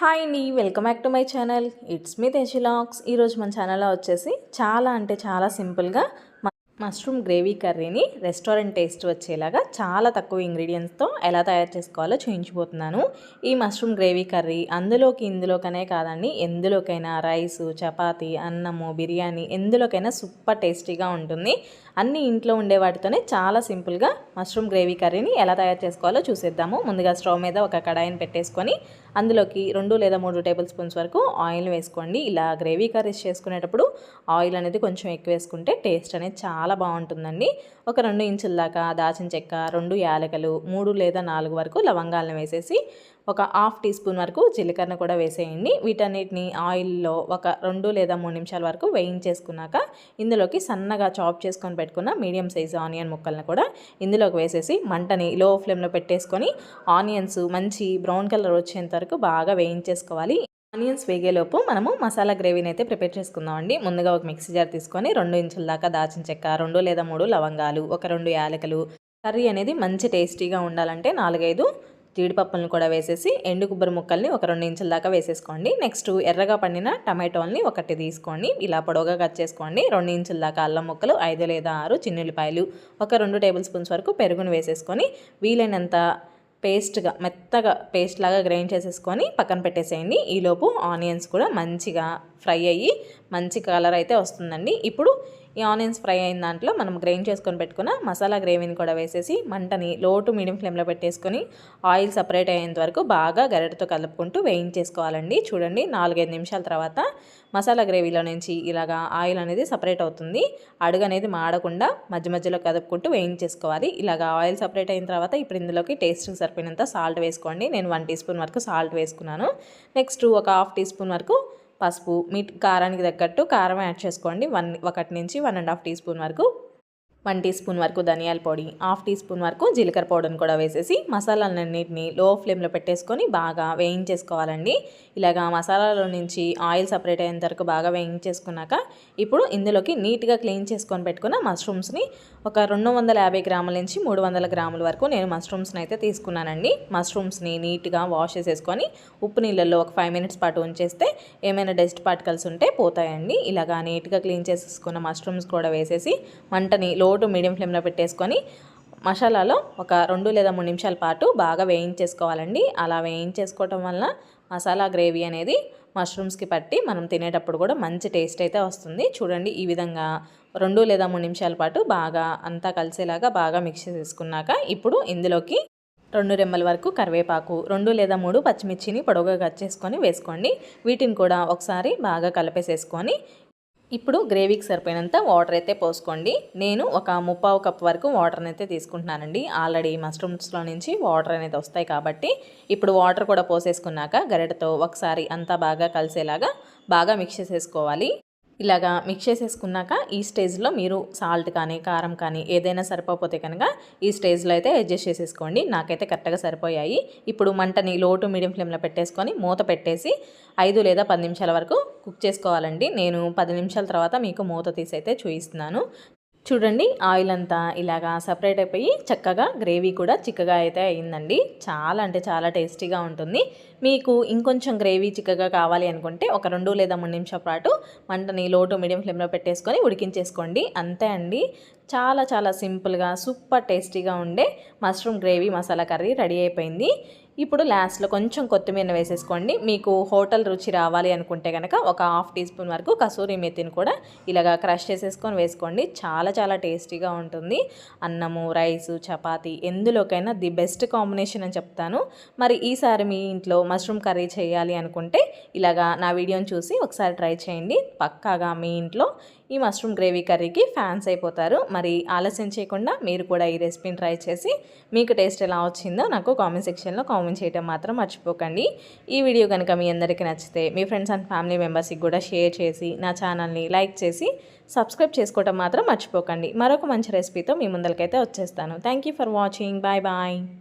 Hi అండి welcome back to my channel it's me తెజిలాక్స్ ఈరోజు మన ఛానల్లో వచ్చేసి చాలా అంటే చాలా సింపుల్గా మష్రూమ్ గ్రేవీ కర్రీని రెస్టారెంట్ టేస్ట్ వచ్చేలాగా చాలా తక్కువ ఇంగ్రీడియంట్స్తో ఎలా తయారు చేసుకోవాలో చూపించిపోతున్నాను ఈ మష్రూమ్ గ్రేవీ కర్రీ అందులోకి ఇందులోకనే కాదండి ఎందులోకైనా రైసు చపాతి అన్నము బిర్యానీ ఎందులోకైనా సూపర్ టేస్టీగా ఉంటుంది. అన్ని ఇంట్లో ఉండే వాటితోనే చాలా సింపుల్గా మష్రూమ్ గ్రేవీ కర్రీని ఎలా తయారు చేసుకోవాలో చూసేద్దాము. ముందుగా స్టవ్ మీద ఒక కడాయిని పెట్టేసుకొని అందులోకి రెండు లేదా మూడు టేబుల్ స్పూన్స్ వరకు ఆయిల్ వేసుకోండి. ఇలా గ్రేవీ కర్రీస్ చేసుకునేటప్పుడు ఆయిల్ అనేది కొంచెం ఎక్కువ వేసుకుంటే టేస్ట్ అనేది చాలా బాగుంటుందండి. ఒక రెండు ఇంచుల దాకా దాచిన చెక్క రెండు యాలకలు మూడు లేదా నాలుగు వరకు లవంగాలను వేసేసి ఒక హాఫ్ టీ స్పూన్ వరకు జీలకర్ర కూడా వేసేయండి. వీటన్నిటిని ఆయిల్లో ఒక రెండు లేదా మూడు నిమిషాల వరకు వేయించేసుకున్నాక ఇందులోకి సన్నగా చాప్ చేసుకొని పెట్టుకున్న మీడియం సైజు ఆనియన్ ముక్కలను కూడా ఇందులోకి వేసేసి మంటని లో ఫ్లేమ్లో పెట్టేసుకొని ఆనియన్స్ మంచి బ్రౌన్ కలర్ వచ్చేంత వరకు బాగా వేయించేసుకోవాలి. ఆనియన్స్ వేగేలోపు మనము మసాలా గ్రేవీని అయితే ప్రిపేర్ చేసుకుందామండి ముందుగా ఒక మిక్సీ జార్ తీసుకొని రెండు ఇంచుల దాకా దాచిన చెక్క రెండు లేదా మూడు లవంగాలు ఒక రెండు యాలకలు. కర్రీ అనేది మంచి టేస్టీగా ఉండాలంటే నాలుగైదు జీడిపప్పులను కూడా వేసేసి ఎండు కొబ్బరి ముక్కల్ని ఒక రెండు ఇంచుల దాకా వేసేసుకోండి. నెక్స్ట్ ఎర్రగా పండిన టమాటోల్ని ఒకటి తీసుకోండి. ఇలా పొడవుగా కట్ చేసుకోండి. రెండు ఇంచుల దాకా అల్లం ముక్కలు ఐదు లేదా ఆరు చిన్నుల్లిపాయలు ఒక రెండు టేబుల్ స్పూన్స్ వరకు పెరుగును వేసేసుకొని వీలైనంత పేస్ట్గా మెత్తగా పేస్ట్ లాగా గ్రైండ్ చేసేసుకొని పక్కన పెట్టేసేయండి. ఈలోపు ఆనియన్స్ కూడా మంచిగా ఫ్రై అయ్యి మంచి కలర్ అయితే వస్తుందండి. ఇప్పుడు ఈ ఆనియన్స్ ఫ్రై అయిన దాంట్లో మనం గ్రైండ్ చేసుకొని పెట్టుకున్న మసాలా గ్రేవీని కూడా వేసేసి మంటని లో టు మీడియం ఫ్లేమ్లో పెట్టేసుకొని ఆయిల్ సపరేట్ అయ్యేంత వరకు బాగా గరిటతో కలుపుకుంటూ వేయించేసుకోవాలండి. చూడండి నాలుగైదు నిమిషాల తర్వాత మసాలా గ్రేవీలో నుంచి ఇలాగా ఆయిల్ అనేది సపరేట్ అవుతుంది. అడుగు అనేది మాడకుండా మధ్య మధ్యలో కదుపుకుంటూ వేయించేసుకోవాలి. ఇలాగా ఆయిల్ సపరేట్ అయిన తర్వాత ఇప్పుడు ఇందులోకి టేస్ట్కి సరిపోయినంత సాల్ట్ వేసుకోండి. నేను వన్ టీ స్పూన్ వరకు సాల్ట్ వేసుకున్నాను. నెక్స్ట్ ఒక హాఫ్ టీ స్పూన్ వరకు పసుపు మీ కారానికి తగ్గట్టు కారం యాడ్ చేసుకోండి. వన్ ఒకటి నుంచి one and half teaspoon వరకు వన్ టీ స్పూన్ వరకు ధనియాల పొడి హాఫ్ టీ స్పూన్ వరకు జీలకర్ర పౌడర్ని కూడా వేసేసి మసాలాలన్నింటినీ లో ఫ్లేమ్లో పెట్టేసుకొని బాగా వేయించేసుకోవాలండి. ఇలాగా మసాలాలో నుంచి ఆయిల్ సపరేట్ అయ్యేంత వరకు బాగా వేయించేసుకున్నాక ఇప్పుడు ఇందులోకి నీట్గా క్లీన్ చేసుకొని పెట్టుకున్న మష్రూమ్స్ని ఒక రెండు వందల యాభై గ్రాముల నుంచి మూడు వందల గ్రాముల వరకు నేను మష్రూమ్స్ని అయితే తీసుకున్నానండి. మష్రూమ్స్ని నీట్గా వాష్ చేసేసుకొని ఉప్పు నీళ్ళల్లో ఒక ఫైవ్ మినిట్స్ పాటు ఉంచేస్తే ఏమైనా డస్ట్ పార్టికల్స్ ఉంటే పోతాయండి. ఇలాగా నీట్గా క్లీన్ చేసేసుకున్న మష్రూమ్స్ కూడా వేసేసి మంటని లో టు మీడియం ఫ్లేమ్లో పెట్టేసుకొని మసాలాలో ఒక రెండు లేదా మూడు నిమిషాల పాటు బాగా వేయించేసుకోవాలండి. అలా వేయించేసుకోవటం వల్ల మసాలా గ్రేవీ అనేది మష్రూమ్స్కి పట్టి మనం తినేటప్పుడు కూడా మంచి టేస్ట్ అయితే వస్తుంది. చూడండి ఈ విధంగా రెండు లేదా మూడు నిమిషాల పాటు బాగా అంతా కలిసేలాగా బాగా మిక్స్ చేసుకున్నాక ఇప్పుడు ఇందులోకి రెండు రెమ్మల వరకు కరివేపాకు రెండు లేదా మూడు పచ్చిమిర్చిని పొడవుగా కట్ చేసుకొని వేసుకోండి. వీటిని కూడా ఒకసారి బాగా కలిపేసేసుకొని ఇప్పుడు గ్రేవీకి సరిపోయినంత వాటర్ అయితే పోసుకోండి. నేను ఒక ముప్పావు కప్ వరకు వాటర్ని అయితే తీసుకుంటున్నానండి. ఆల్రెడీ మష్రూమ్స్లో నుంచి వాటర్ అనేది వస్తాయి కాబట్టి ఇప్పుడు వాటర్ కూడా పోసేసుకున్నాక గరిటతో ఒకసారి అంతా బాగా కలిసేలాగా బాగా మిక్స్ చేసేసుకోవాలి. ఇలాగా మిక్స్ చేసేసుకున్నాక ఈ స్టేజ్లో మీరు సాల్ట్ కానీ కారం కానీ ఏదైనా సరిపోతే కనుక ఈ స్టేజ్లో అయితే అడ్జస్ట్ చేసేసుకోండి. నాకైతే కరెక్ట్గా సరిపోయాయి. ఇప్పుడు మంటని లో టు మీడియం ఫ్లేమ్లో పెట్టేసుకొని మూత పెట్టేసి ఐదు లేదా పది నిమిషాల వరకు కుక్ చేసుకోవాలండి. నేను పది నిమిషాల తర్వాత మీకు మూత తీసి అయితే చూపిస్తున్నాను. చూడండి ఆయిల్ అంతా ఇలాగా సపరేట్ అయిపోయి చక్కగా గ్రేవీ కూడా చిక్కగా అయితే అయిందండి. చాలా అంటే చాలా టేస్టీగా ఉంటుంది. మీకు ఇంకొంచెం గ్రేవీ చిక్కగా కావాలి అనుకుంటే ఒక రెండు లేదా మూడు నిమిషాల పాటు మంటని లో టు మీడియం ఫ్లేమ్లో పెట్టేసుకొని ఉడికించేసుకోండి. అంతే అండి. చాలా చాలా సింపుల్గా సూపర్ టేస్టీగా ఉండే mushroom gravy masala curry ready అయిపోయింది. ఇప్పుడు లాస్ట్లో కొంచెం కొత్తిమీర వేసేసుకోండి. మీకు హోటల్ రుచి రావాలి అనుకుంటే కనుక ఒక హాఫ్ టీ స్పూన్ వరకు కసూరి మెతిని కూడా ఇలాగా క్రష్ చేసేసుకొని వేసుకోండి. చాలా చాలా టేస్టీగా ఉంటుంది. అన్నము రైసు చపాతీ ఎందులోకైనా ది బెస్ట్ కాంబినేషన్ అని చెప్తాను. మరి ఈసారి మీ ఇంట్లో మష్రూమ్ కర్రీ చేయాలి అనుకుంటే ఇలాగా నా వీడియోని చూసి ఒకసారి ట్రై చేయండి. పక్కాగా మీ ఇంట్లో ఈ మష్రూమ్ గ్రేవీ కర్రీకి ఫ్యాన్స్ అయిపోతారు. మరి ఆలస్యం చేయకుండా మీరు కూడా ఈ రెసిపీని ట్రై చేసి మీకు టేస్ట్ ఎలా వచ్చిందో నాకు కామెంట్ సెక్షన్లో కామెంట్ చేయటం మాత్రం మర్చిపోకండి. ఈ వీడియో కనుక మీ అందరికీ నచ్చితే మీ ఫ్రెండ్స్ అండ్ ఫ్యామిలీ మెంబర్స్కి కూడా షేర్ చేసి నా ఛానల్ని లైక్ చేసి సబ్స్క్రైబ్ చేసుకోవటం మాత్రం మర్చిపోకండి. మరొక మంచి రెసిపీతో మీ ముందరికైతే వచ్చేస్తాను. Thank for watching bye bye